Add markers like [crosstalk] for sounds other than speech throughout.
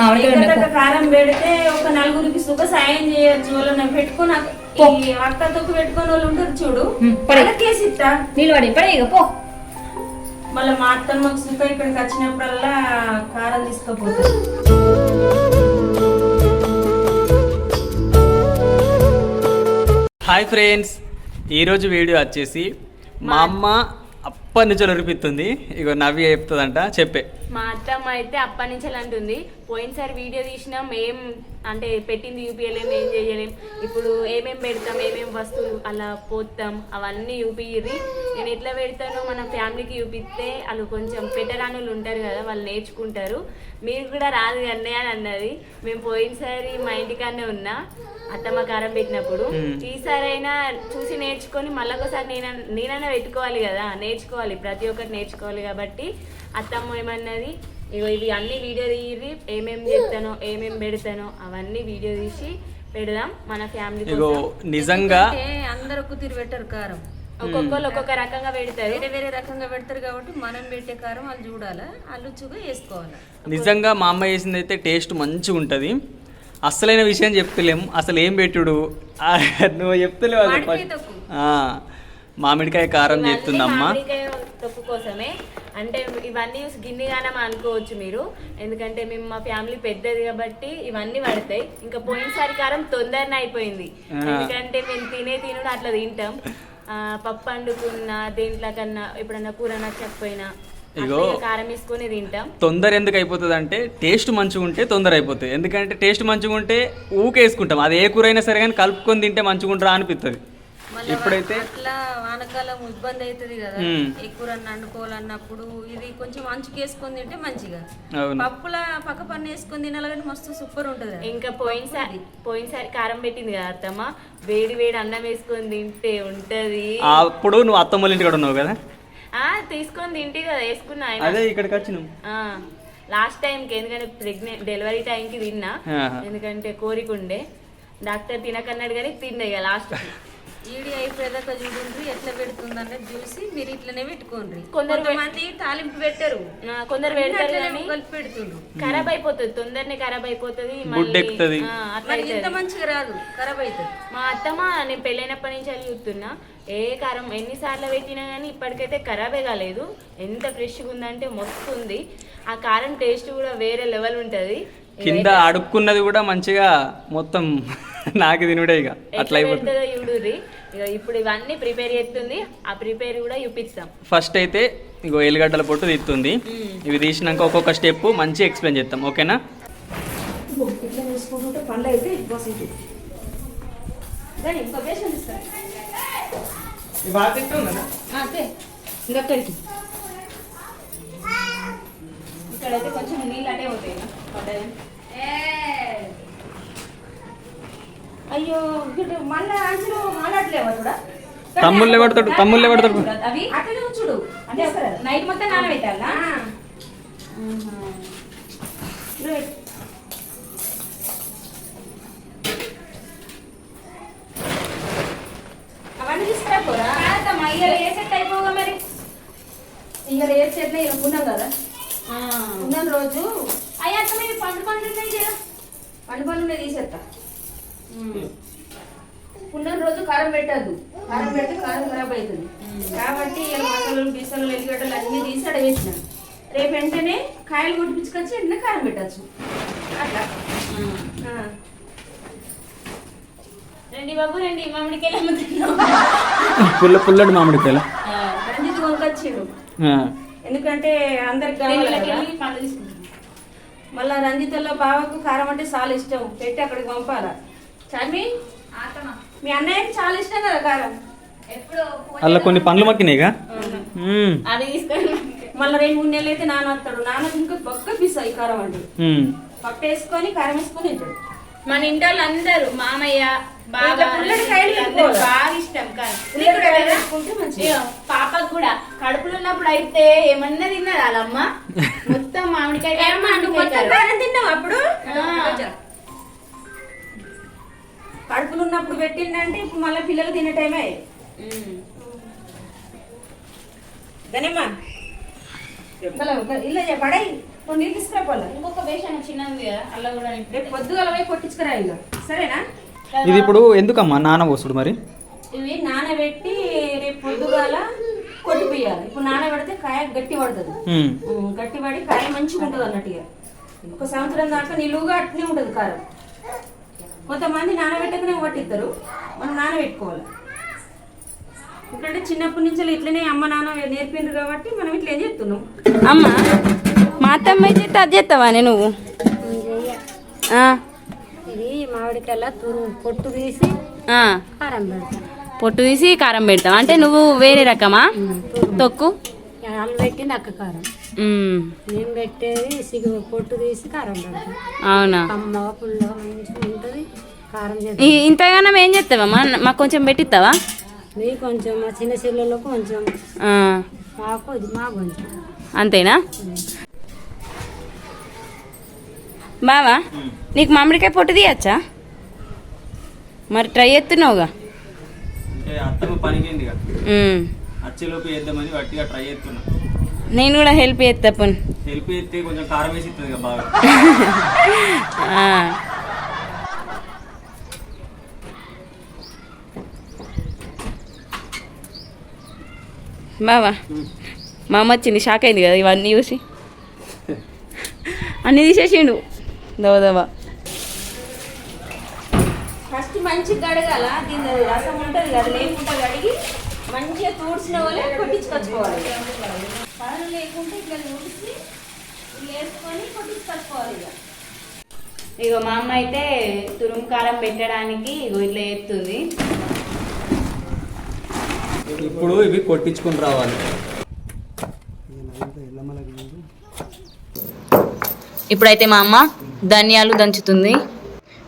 మామిడికాయ కారం పెడితే ఒక నలుగురికి సుఖ సాయం చేయొచ్చు వాళ్ళని పెట్టుకొని అక్క- ఈ అక్క తొక్కు పెట్టుకొని వాళ్ళు ఉంటారు చూడు. ఇస్తా. పడే ఇక పో. మళ్ళీ మా అత్తమ్మకు సుఖ ఇక్కడికి వచ్చినప్పుడల్లా కారం హాయ్ ఫ్రెండ్స్ ఈరోజు వీడియో వచ్చేసి మా అమ్మ అప్పటి నుంచి ఒరిపిస్తుంది ఇగో నవ్వి చెప్తుందంట చెప్పే. మా అత్తమ్మ అయితే అప్పటి నుంచి అంటుంది. పోయినసారి వీడియో తీసినాం ఏం అంటే పెట్టింది యూపీఎలేం ఏం చేయలేం. ఇప్పుడు ఏమేం పెడతాం ఏమేం వస్తువులు అలా పోతాం అవన్నీ యూపీయ్యి నేను ఎట్లా పెడతానో మన ఫ్యామిలీకి చూపిస్తే వాళ్ళు కొంచెం పెట్టరానులు ఉంటారు కదా వాళ్ళు నేర్చుకుంటారు. మీరు కూడా రాదు అన్నయ్య అని అన్నది. మేము పోయినసారి మా ఇంటికాడనే ఉన్నా అత్తమ్మ కారం పెట్టినప్పుడు. ఈసారి అయినా చూసి నేర్చుకొని మళ్ళొకసారి నేను నేనైనా పెట్టుకోవాలి కదా నేర్చుకోవాలి ప్రతి ఒక్కటి నేర్చుకోవాలి కాబట్టి అత్తమ్మ ఏమన్నది ఇవి అన్ని వీడియో తీరి ఏమేం చెప్తానో ఏమేం పెడతానో అవన్నీ వీడియో తీసి పెడదాం మన ఫ్యామిలీ ఇగో నిజంగా ఏ అందరు కుదిరి పెట్టరు కారం. ఒక్కొక్కరు ఒక్కొక్క రకంగా పెడతారు. వేరే వేరే రకంగా పెడతారు కాబట్టి మనం పెట్టే కారం వాళ్ళు చూడాలా అల్లుచుగా వేసుకోవాలి. నిజంగా మా అమ్మ చేసింది అయితే టేస్ట్ మంచిగా ఉంటుంది. అసలైన విషయం చెప్తలేం అసలు ఏం పెట్టుడు? నువ్వు చెప్తలేవు మామిడికాయ కారం చేస్తుందమ్మ. తొక్కు కోసమే. అంటే ఇవన్నీ గిన్నెగానం అనుకోవచ్చు మీరు. ఎందుకంటే మేము మా ఫ్యామిలీ పెద్దది కాబట్టి ఇవన్నీ పడతాయి. ఇంకా పోయినసారి కారం తొందరనే అయిపోయింది. ఎందుకంటే మేము తినే తినుడు అట్లా తింటాం. పప్పు వండుకున్నా దేంట్లో కన్నా ఎప్పుడన్నా కూర నచ్చకపోయినా ఇగో. కారం వేసుకొని తింటాం. తొందర ఎందుకు అయిపోతుంది అంటే టేస్ట్ మంచిగా ఉంటే తొందర అయిపోతుంది. ఎందుకంటే టేస్ట్ మంచిగా ఉంటే ఊకేసుకుంటాం అది ఏ కూర అయినా సరే కానీ కలుపుకొని తింటే మంచిగా ఉంటారా అనిపిస్తుంది ఇప్పుడైతే అట్లా వానకాలం ఇబ్బంది అవుతుంది కదా. ఎక్కువ వండుకోవాలన్నప్పుడు ఇది కొంచెం అంచుకు వేసుకొని తింటే మంచిగా. అవును. పప్పుల పక్క పన్ను వేసుకొని తినాలి కానీ మస్తు సూపర్ ఉంటుంది. ఇంకా పోయినసారి పోయినసారి కారం పెట్టింది కదా అత్తమ్మ. వేడి వేడి అన్నం వేసుకొని తింటే ఉంటది. అప్పుడు నువ్వు అత్తమ్మల ఇంటికాడ ఉన్నావు కదా? ఆ తీసుకొని తింటే కదా వేసుకున్నా అదే ఇక్కడికి వచ్చినాం. లాస్ట్ టైంకి ఎందుకంటే ప్రెగ్నెంట్ డెలివరీ టైంకి తిన్నా. ఆహా. ఎందుకంటే కోరిక ఉండే. డాక్టర్ తినకన్నాడు కానీ తిన్నా ఇక లాస్ట్ [laughs] ఈడి అయిపోయేదాకా చూడండి ఎట్లా పెడుతుందన్నది చూసి మీరు ఇట్లనే పెట్టుకోండి కొందరు కొంతమంది తాలింపు పెట్టరు. కొందరు పెడతారు కానీ కలిపి పెడుతుండ్రు. ఖరాబ్ అయిపోతుంది తొందరనే ఖరాబ్ అయిపోతుంది అట్లా మరి ఇంత. మంచిగా రాదు ఖరాబ్ అవుతుంది మా అత్తమ్మ నేను పెళ్ళైనప్పటి నుంచి అది చూస్తున్నా ఏ కారం ఎన్నిసార్లు పెట్టినా కానీ ఇప్పటికైతే ఖరాబే కాలేదు. ఎంత ఫ్రెష్గా ఉందంటే మస్తు ఉంది ఆ కారం టేస్ట్ కూడా వేరే లెవెల్ ఉంటుంది. కింద అడుక్కున్నది కూడా మంచిగా మొత్తం నాకు తినుడే ఇక. అట్లా అయిపోతుంది. ఇప్పుడు ఇవన్నీ ప్రిపేర్ చేస్తుంది. ఆ ప్రిపేర్ కూడా చూపిస్తాం. ఫస్ట్ అయితే ఇగో ఎల్లిగడ్డల పొట్టు తీస్తుంది ఇవి తీసినాక ఒక్కొక్క స్టెప్ మంచిగా ఎక్స్ప్లెయిన్ చేస్తాం. ఓకేనా? ఇక్కడైతే కొంచెం నీళ్ళు అటే పోతాయి. అయ్యో ఇటు మళ్ళా అంచులు మాట్లాడలేవా చూడ? తమ్ముళ్ళే పడతాడు తమ్ముళ్ళే పడతాడు. అవి అట్లనే చూడు. అంటే నైట్ మొత్తం నానబెట్టాలా? అవన్నీ తీసుకురాపోరా కాదమ్మా ఇవాళ ఏ సెట్ అయిపోగా మరి? ఇంకా చెట్ల ఉన్నాం కదా? ఉన్న రోజు. అయ్యా అత్త మీరు పండు పండు పండు పండు తీసేస్తా ఉన్న రోజు కారం పెట్టద్దు. కారం పెడితే కారం ఖరాబ్ అవుతుంది కాబట్టి ఇలా మసాలాలు బిసాలు ఎల్లిగడ్డలు అన్ని తీసి అక్కడ వేసిన. రేపు వెంటనే కాయలు కొట్టించుకొచ్చి వెంటనే కారం పెట్టచ్చు. అట్లా. రండి బాబు రండి. మామిడికాయలు అమ్ముతున్నాం పుల్ల పుల్లటి మామిడికాయలు. రంజిత్ కొనుకొచ్చిండు. ఎందుకంటే అందరికి కావాలి. వెళ్ళి పండు తీసుకుంటాం. మళ్ళా రంజితల్లో బావకు కారం అంటే చాలా ఇష్టం. పెట్టి అక్కడికి పంపాలా. చార్మి? మీ అన్నయ్యకి చాలా ఇష్టం కదా కారం. ఎప్పుడు అలా కొన్ని పండ్లు మక్కినాయిగా. అది తీసుకొని మళ్ళీ రెండు మూడు నెలలు అయితే నాన్న వస్తాడు నాన్నకి ఇంకా బొక్క పిస్తా ఈ కారం అంటే మ్మ్. పప్పు వేసుకొని కారం వేసుకొని తింటాడు. మన ఇంటి వాళ్ళు అందరూ మామయ్య. బాగా ఇష్టం పాపకు కూడా కడుపులో ఉన్నప్పుడు అయితే ఏమన్నా తిన్నది వాళ్ళమ్మ [laughs] మొత్తం మామిడికాయ తిన్నావు అప్పుడు. కడుపులు ఉన్నప్పుడు పెట్టిందంటే ఇప్పుడు మళ్ళీ పిల్లలు తినే టైమే. గనేమ్మా ఇలా పడై కొన్ని నీళ్ళు ఇంకొక చిన్నది కదా అలా కూడా. రేపు పొద్దుగాల పోయి కొట్టించుకురా ఇక సరేనా? ఇది ఇప్పుడు ఎందుకమ్మా నాన్న పోసుడు మరి? ఇవి నానబెట్టి రేపు పొద్దుగాల కొట్టిపోయాలి ఇప్పుడు నానబెడితే కాయ గట్టి పడుతుంది. గట్టి పడి కాయ మంచిగా ఉంటుంది అన్నట్టుగా. ఒక సంవత్సరం దాకా నిలువుగా అట్నే ఉంటుంది కారం. కొంతమంది నానబెట్టకనే పట్టిస్తారు మనం నానబెట్టుకోవాలి. ఎందుకంటే చిన్నప్పటి నుంచి ఇట్లనే అమ్మ నాన్న నేర్పిండ్రు కాబట్టి మనం ఇట్లా ఏం చెప్తున్నాం అమ్మ మా అత్తమ్మ అయితే అది చేస్తావానే నువ్వు? ఇది మామిడికాయల తురు పొట్టు తీసి. కారం పెడతాం. పొట్టు తీసి కారం పెడతాం అంటే నువ్వు వేరే రకమా? తొక్కు? వాళ్ళు పెట్టింది అక్క కారం. నేను పెట్టేది సిగు పొట్టు తీసి కారం పెడతాం. అవునా? పుల్లగా మంచిగా ఉంటుంది కారం చేస్తాం ఇంతగానం ఏం చేస్తావమ్మా మాకు కొంచెం పెట్టిస్తావా? మీ కొంచెం మా చిన్న చెల్లెలకు కొంచెం. ఆ, మాకు ఇది మా కొంచెం. అంతేనా? బావా నీకు మామిడికాయ పొట్టు తీయచ్చా? మరి ట్రై చేస్తున్నావుగా. పనికింది అచ్చేలోపు వేద్దామని వట్టిగా ట్రై చేస్తున్నా. నేను కూడా హెల్ప్ చేస్తా పోనీ. హెల్ప్ చేస్తే కొంచెం కారం వేసి ఇస్తుంది కదా బాగా. ఆ. బావా మా అమ్మ వచ్చింది షాక్ అయింది కదా ఇవన్నీ చూసి. అన్నీ తీసేసిండు. దవదవా ఫస్ట్ మంచిగా కడగాల దీని రసం ఉంటుంది కదా లేకుండా కడిగి మంచిగా తూడ్చిన వాళ్ళే కొట్టించుకొచ్చుకోవాలి. పదన లేకుంటే ఇట్లా తూడిచి వేసుకొని కొట్టించుకొచ్చుకోవాలి ఇక. ఇగో మా అమ్మ అయితే తురుము కారం పెట్టడానికి ఇగో ఇట్లా ఎత్తుంది ఇప్పుడు ఇవి కొట్టించుకుని రావాలి. ఇప్పుడైతే మా అమ్మ ధనియాలు దంచుతుంది.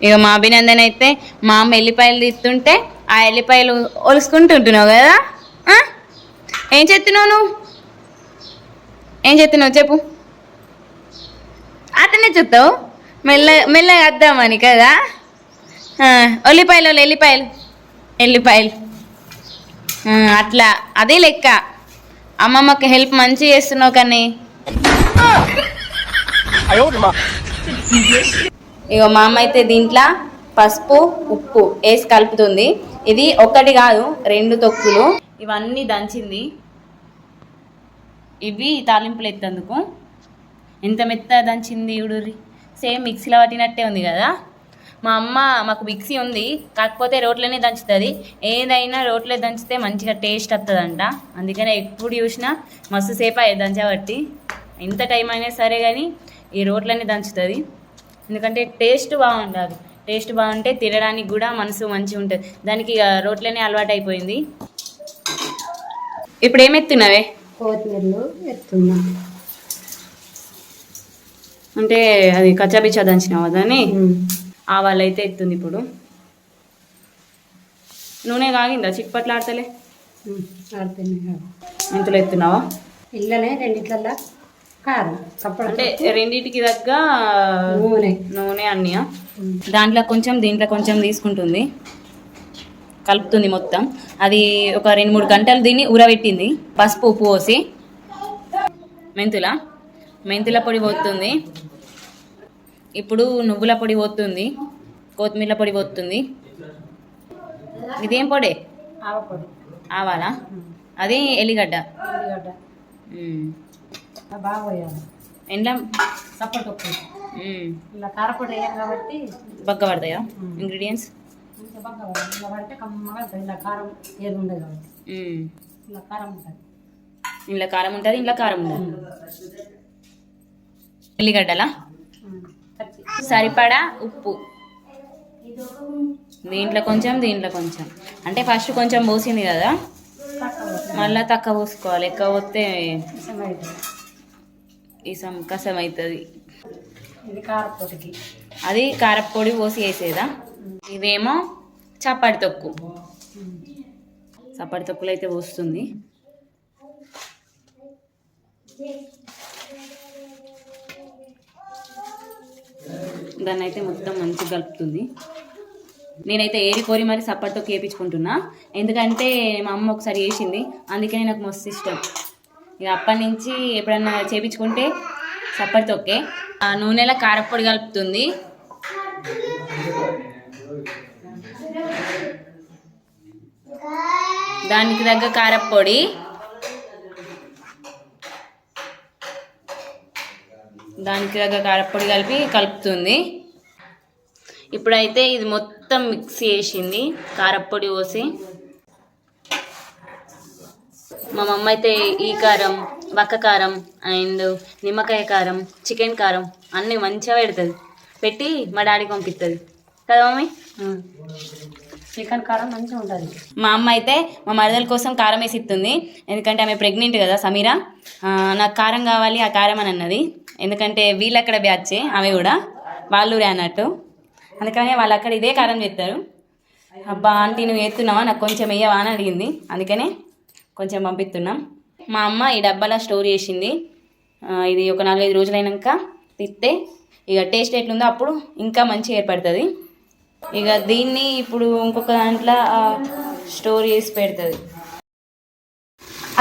ఇక మా అభినందన్ అయితే మా అమ్మ ఎల్లిపాయలు తీస్తుంటే ఆ ఎల్లిపాయలు ఒలుసుకుంటూ ఉంటున్నావు కదా? ఏం చేస్తున్నావు నువ్వు? ఏం చేస్తున్నావు చెప్పు. అతనే చెప్తావు? మెల్ల మెల్లగా వద్దామని కదా? ఉల్లిపాయలు ఎల్లిపాయలు ఎల్లిపాయలు అట్లా. అదే లెక్క. అమ్మమ్మకి హెల్ప్ మంచి చేస్తున్నావు కానీ. ఇగో మా అమ్మ అయితే దీంట్లో పసుపు ఉప్పు వేసి కలుపుతుంది. ఇది ఒక్కటి కాదు రెండు తొక్కులు. ఇవన్నీ దంచింది. ఇవి తాలింపులు ఎత్తేందుకు? ఎంత మెత్త దంచింది ఉడురి సేమ్ మిక్సీలో పట్టినట్టే ఉంది కదా. మా అమ్మ మాకు మిక్సీ ఉంది కాకపోతే రోట్లోనే దంచుతుంది. ఏదైనా రోట్లో దంచితే మంచిగా టేస్ట్ వస్తుందంట అందుకనే ఎప్పుడు చూసినా మస్తు సేపు అయ్యేది దంచబట్టి ఎంత టైం అయినా సరే కానీ ఈ రోట్లోనే దంచుతుంది. ఎందుకంటే టేస్ట్ బాగుంటుంది టేస్ట్ బాగుంటే తినడానికి కూడా మనసు మంచిగా ఉంటుంది దానికి ఇక అలవాటు అయిపోయింది ఇప్పుడు ఏమెత్తున్నావే కొత్తిమీరలు ఎత్తున్నా. అంటే అది కచ్చాబిచ్చా దంచినావా దాన్ని? ఆవాలు అయితే ఎత్తుంది ఇప్పుడు. నూనె కాగిందా? చిట్పట్లాడతలే ఆడుతున్నాయి కదా. మెంతులు ఎత్తున్నావా? ఇళ్ళనే రెండిట్లల్లా కారం అంటే రెండింటికి తగ్గ నూనె. నూనె అన్నీయా? దాంట్లో కొంచెం దీంట్లో కొంచెం తీసుకుంటుంది. కలుపుతుంది మొత్తం. అది ఒక రెండు మూడు గంటలు దీన్ని ఊరబెట్టింది. పసుపు ఉప్పు పోసి. మెంతుల. మెంతుల పొడి పోతుంది. ఇప్పుడు నువ్వుల పొడి పోతుంది. కొత్తిమీర పొడి పోతుంది. ఇదేం పొడి? ఆవాలా? అది ఎల్లిగడ్డ. ఎండ్ల. ఇలా కారపొడి కాబట్టి బగ్గ పడతాయా? ఇంగ్రీడియంట్స్? మంచిగా బాగా పడాలి. ఇలా పడితే కమ్మగా ఉంటుంది. ఇలా కారం ఏది ఉండదు కాబట్టి. ఉమ్. ఇలా కారం ఉంటుంది. ఇంట్లో కారం ఉంటుంది ఇంట్లో కారం ఉంటుంది ఎల్లిగడ్డలా కచ్చి సరిపడా ఉప్పు? దీంట్లో కొంచెం దీంట్లో కొంచెం. అంటే ఫస్ట్ కొంచెం పోసింది కదా? మళ్ళీ తక్కువ పోసుకోవాలి. ఎక్కువ పోతే ఇష్టం అవుతుంది. ఇసం కసం అవుతుంది. కారపొడికి. అది కారపొడి పోసి వేసేదా? ఇదేమో చప్పటి తొక్కు. చప్పటి తొక్కులు అయితే వస్తుంది దాన్ని అయితే మొత్తం మంచిగా కలుపుతుంది. నేనైతే ఏరి కోరి మరి సప్పటితో కేపించుకుంటున్నా ఎందుకంటే మా అమ్మ ఒకసారి చేసింది. అందుకనే నాకు మస్తు ఇష్టం. ఇక అప్పటి నుంచి ఎప్పుడన్నా చేపించుకుంటే చప్పటి తొక్కే. ఆ నూనెలో కారపొడి కలుపుతుంది. దానికి తగ్గ కారప్పొడి దానికి తగ్గ కారప్పొడి కలిపి కలుపుతుంది. ఇప్పుడైతే ఇది మొత్తం మిక్స్ చేసింది కారప్పొడి పోసి. మా మమ్మ అయితే ఈ కారం వక్క కారం అండ్ నిమ్మకాయ కారం చికెన్ కారం అన్నీ మంచిగా పెడుతుంది. పెట్టి మా డాడీకి పంపిస్తుంది. కదా మమ్మీ? చికెన్ కారం మంచిగా ఉంటుంది. మా అమ్మ అయితే మా మరదల కోసం కారం వేసి ఇస్తుంది. ఎందుకంటే ఆమె ప్రెగ్నెంట్ కదా సమీరా. నాకు కారం కావాలి ఆ కారం అని అన్నది. ఎందుకంటే వీళ్ళు అక్కడ బ్యాచే ఆమె కూడా. వాళ్ళూరే అన్నట్టు. అందుకనే వాళ్ళు అక్కడ ఇదే కారం చేస్తారు. అబ్బా ఆంటీ నువ్వు ఎత్తున్నావా? నాకు కొంచెం వేయవా అని అడిగింది. అందుకనే కొంచెం పంపిస్తున్నాం. మా అమ్మ ఈ డబ్బాలో స్టోర్ చేసింది. ఇది ఒక నాలుగైదు రోజులైనాక తిస్తే ఇక టేస్ట్ ఎట్లుందో అప్పుడు ఇంకా మంచిగా ఏర్పడుతుంది. ఇక దీన్ని ఇప్పుడు ఇంకొక దాంట్లో స్టోర్ చేసి పెడుతుంది.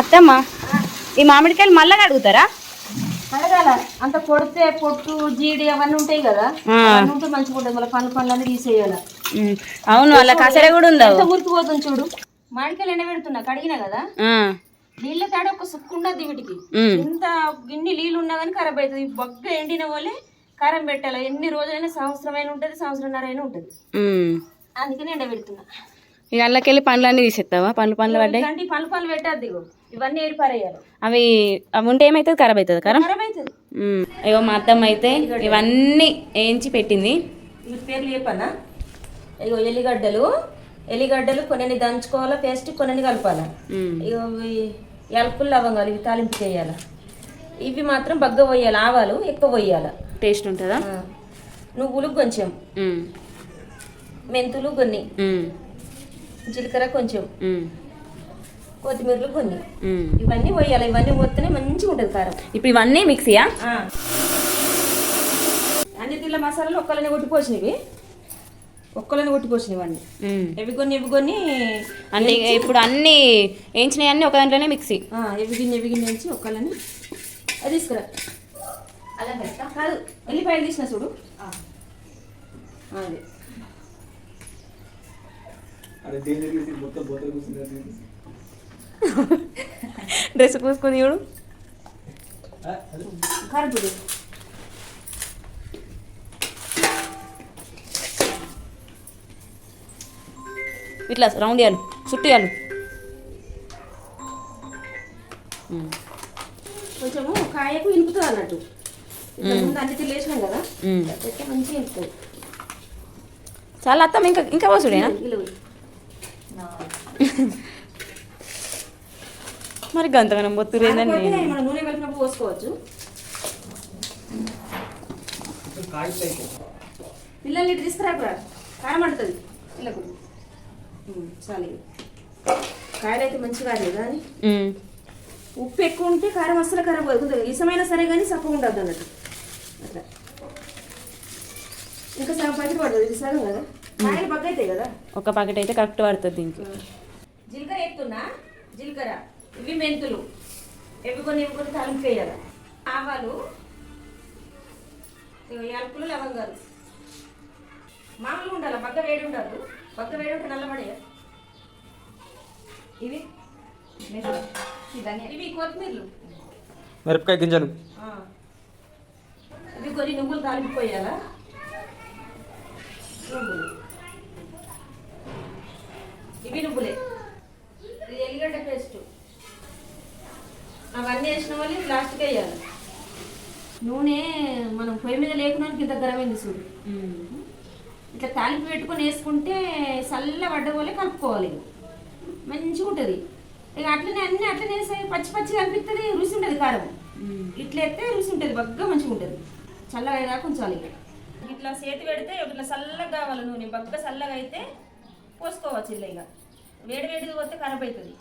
అత్తమ్మ ఈ మామిడికాయలు మళ్ళా అడుగుతారా అడగాల అంత కొడితే పొట్టు జీడి అవన్నీ ఉంటాయి కదా ఉంటే మంచిగా ఉంటుంది. మళ్ళీ పండ్లు పండ్లన్నీ తీసేయాలి? ఉమ్, అవును అలా కసర కూడా ఉందా? ఎంత ఊరికి పోతుంది చూడు. మామిడికాయలు ఎండబెడుతున్నా కడిగినా కదా? నీళ్ళ తేడా ఒక సుక్కు ఉండదు వీటికి. ఇంత గిన్ని నీళ్ళు ఉన్నా కానీ ఖరాబ్ అవుతుంది. బొగ్గ ఎండిన వాళ్ళే కారం పెట్టాలి? ఎన్ని రోజులైనా సంవత్సరం అయినా ఉంటుంది సంవత్సరంన్నర అయినా ఉంటుంది. అందుకని ఎండబెడుతున్నా ఇక అల్లకెళ్ళి పండ్లన్నీ తీసేస్తావా? పండ్లు పండ్లు పడ్డాయి? ఇలాంటి పళ్ళు పళ్ళు పెట్టద్దు ఇగో. ఇవన్నీ ఏరిపారేయాలి అవి అవి ఉంటే ఏమవుతుంది ఖరాబ్ అవుతుంది కారం? ఖరాబ్ అవుతుంది ఇగో మా అత్తమ్మ అయితే ఇవన్నీ వేయించి పెట్టింది. పేర్లు చెప్పనా? ఇగో ఎల్లిగడ్డలు. ఎల్లిగడ్డలు కొన్ని దంచుకోవాలా పేస్ట్ కొన్ని కలపాలా? ఇగో ఇవి ఎలకలు లవంగాలు ఇవి తాలింపు చేయాలి? ఇవి మాత్రం బగ్గ పోయాలి ఆవాలు ఎక్కువ పోయాలి? టేస్ట్ ఉంటుందా? నువ్వులు కొంచెం. మెంతులు కొన్ని. జీలకర్ర కొంచెం. కొత్తిమీరలు కొన్ని. ఇవన్నీ పోయాలి. ఇవన్నీ పోతేనే మంచిగా ఉంటుంది కారం. ఇప్పుడు ఇవన్నీ మిక్సీయా. అన్ని తిల్ల మసాలాలు ఒక్కలని కొట్టిపోసినవి. ఒక్కలని కొట్టిపోసినవి అన్ని. ఎవి కొన్ని ఎవి కొన్ని అంటే ఇక ఇప్పుడు అన్ని వేయించినవి అన్ని ఒక దాంట్లోనే మిక్సీ. ఎవి గిన్నె ఎవి గిన్నె నుంచి ఒక్కలని అది తీసుకురా. అలా పెడతా కాదు ఎల్లిపాయలు తీసిన చూడు. ఆ, అదే. డ్రెస్ పూసుకొని చూడు. కారపొడి ఇట్లా రౌండ్ ఇవ్వాలి చుట్టూ ఇవ్వాలి కొంచెము కాయకు ఇనుపుతుంది అన్నట్టు. ముందు అన్ని కదా. మంచిగా చాలా అత్తమ్మ ఇంకా ఇంకా పోసుడేనా. మరి గంతగనం మనం నూనె కలిపినప్పుడు పోసుకోవచ్చు. పిల్లలు ఇటు తీసుకురాకురా కారం అంటుంది పిల్లకు చాలు. కాయలు అయితే కాలేదు కానీ. ఉప్పు ఎక్కువ ఉంటే కారం అస్సలు కారం పోదు. కొంచెం ఇసమైనా సరే కానీ సప్పగా ఉండదు అన్నట్టు. అట్లా ఇంకా సగం పడుతుంది ఇది సగం కదా? బగ్గ అవుతాయి కదా? ఒక ప్యాకెట్ అయితే కరెక్ట్ పడుతుంది దీనికి. జీలకర్ర ఎత్తున్నా? జీలకర్ర. ఇవి మెంతులు. ఇవి కొన్ని ఇవి కొన్ని తాలింపు వేయాలి. ఆవాలు యాలకులు లవంగాలు. మామూలుగా ఉండాలి? బగ్గ వేడి ఉండదు బగ్గ వేడి ఉంటే నల్లబడే ఇవి? ఇవి కొత్తిమీరలు. మిరపకాయ గింజలు. ఆ. ఇవి కొన్ని నువ్వులు తాలిపోయాలా నువ్వులు. ఇవి నువ్వులే. ఇది ఎల్లిగడ్డ పేస్ట్. అవన్నీ వేసిన వాళ్ళు ఇవి లాస్ట్కి వేయాలి. నూనె మనం పొయ్యి మీద లేకుండా ఇంత గరమైంది చూడు. ఇట్లా తాలింపు పెట్టుకొని వేసుకుంటే చల్ల పడ్డపోలే కలుపుకోవాలి మంచిగా ఉంటుంది. ఇక అట్లనే అన్నీ అట్లనే వేసాయి పచ్చి పచ్చిగా అనిపిస్తుంది రుచి ఉంటుంది కారం. ఇట్లా ఎత్తే రుచి ఉంటుంది బాగా మంచిగా ఉంటుంది. చల్లగా అయ్యేదాకా ఉంచాలి ఇట్లా చేతి పెడితే ఇట్లా చల్లగా కావాలి నూనె. బగ్గ చల్లగా అయితే పోసుకోవచ్చు ఇల్లు ఇక. వేడి వేడిది పోతే ఖరాబ్ అవుతుంది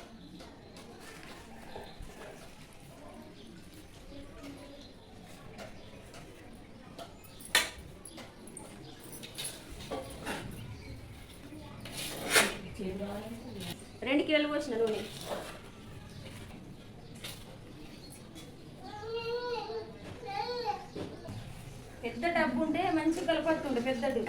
రెండు కిలోలు పోసిన నూనె పెద్దది పెద్దది ఉంది అది మీ డబ్బు ఉంది కదా బావ అబ్బా మర్చిపోయింది దానికి అంత కలర్ అంటే దాన్ని తీసుకురాలి ఉమ్. అలాంటి డబ్బు తెస్తే. బతుకు కష్టం అవుతుందిరా వెళ్ళి కలిపేది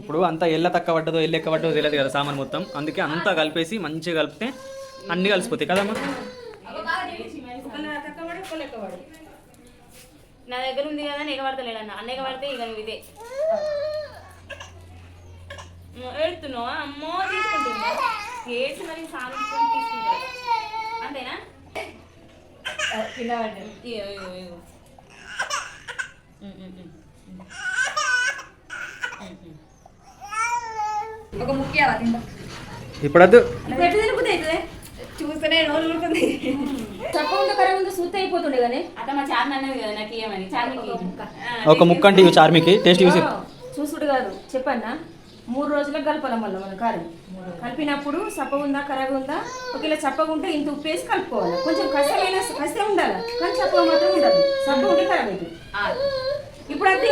ఇప్పుడు అంతా ఎల్ల తక్క పడ్డదో ఎల్ల ఎక్క పడ్డదో తెలియదు కదా సామాన్ మొత్తం. అందుకే అంతా కలిపేసి మంచిగా కలిపితే అన్ని కలిసిపోతాయి కదమ్మా ఒకళ్ళు తక్కువ పడి ఒకళ్ళు ఎక్కువ పడి నా దగ్గర ఉంది కదా నేను పడతలేడు అన్న అన్నయ్య పడితే ఇక నువ్వు ఇదే. ఏడుతున్నావా? అమ్మో తీసుకుంటున్నా ఏడ్చి మరి సాధించుకొని తీసుకుంటా అంతేనా. ఒక ముఖ్యాల తింటా ఇప్పుడు చూస్తేనే నోరు ఊరుతుంది. అయిపోతుండే కానీ మా అన్నది కదా నాకు చార్మికి. ఒక ముక్క. అంటే ఇవి చార్మికి. టేస్ట్ చూసి. చూసుడు కాదు చెప్పన్నా? మూడు రోజులకు కలపాలి మళ్ళీ మన కారం. కలిపినప్పుడు సప్ప ఉందా ఖరాబ్ ఉందా? ఒకవేళ చప్పగా ఉంటే ఇంత ఉప్పు వేసి కలుపుకోవాలి? కొంచెం కష్టమైన కష్టం ఉండాలి? కానీ చప్పగా మాత్రం ఉండదు. సప్ప ఉంటే ఖరాబ్ అవుతుంది ఇప్పుడు అది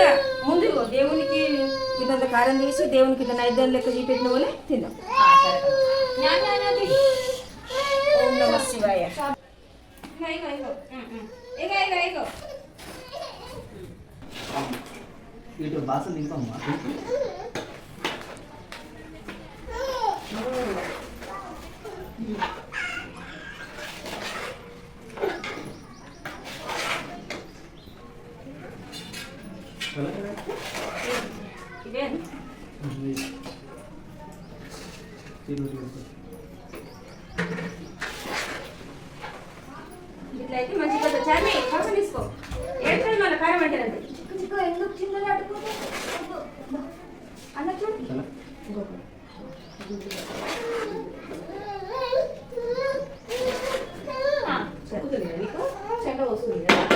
ముందు దేవునికి ఇంత కారం తీసి దేవునికి ఇంత నైద్యం లెక్క చూపెట్టిన వాళ్ళే తిందాం. ఓం నమ శివాయ. ఇగో, ఇగో, ఇగో. ఇగో, ఇగో, ఇగో. ఇటు బాసలు దింపమ్మా ఇదే ఇట్లా అయితే మంచిగా వస్తుంది. చార్మి కాసం తీసుకో ఏడుతుంది మళ్ళీ కారం అంటే అంతే చిక్కు చిక్కు ఎందుకు చిన్నగా అడుగుతుంది అన్న చూడు ఆ, చెక్కుతుంది కదా నీకు చెక్క వస్తుంది కదా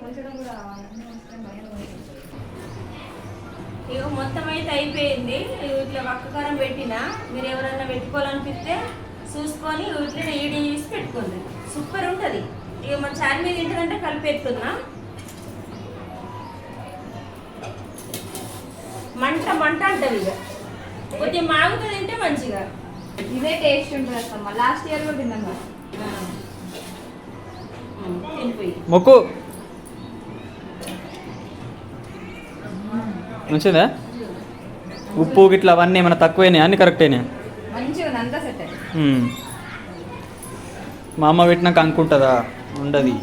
కొంచెం కూడా ఇక మొత్తం అయితే అయిపోయింది ఇట్లా వక్కకారం పెట్టినా మీరు ఎవరన్నా పెట్టుకోవాలనిపిస్తే చూసుకొని ఇట్లా ఈడి చేసి పెట్టుకోండి సూపర్ ఉంటుంది. ఇక మన చారి మీద ఏంటంటే కలిపి పెట్టుకున్నా మంట మంట అంటది ఇక. కొద్దిగా మాగుతుంది తింటే మంచిగా. ఇదే టేస్ట్ ఉంటుంది అసలు లాస్ట్ ఇయర్ కూడా తిన్నాం తినిపోయి మొక్కు. మంచిదా ఉప్పు గిట్ల అవన్నీ ఏమైనా తక్కువైనాయి? అన్ని కరెక్టేనా మంచిగా ఉంది అంతా సెట్ అయ్యింది మా అమ్మ పెట్టినాక అనుకుంటుందా ఉండదు.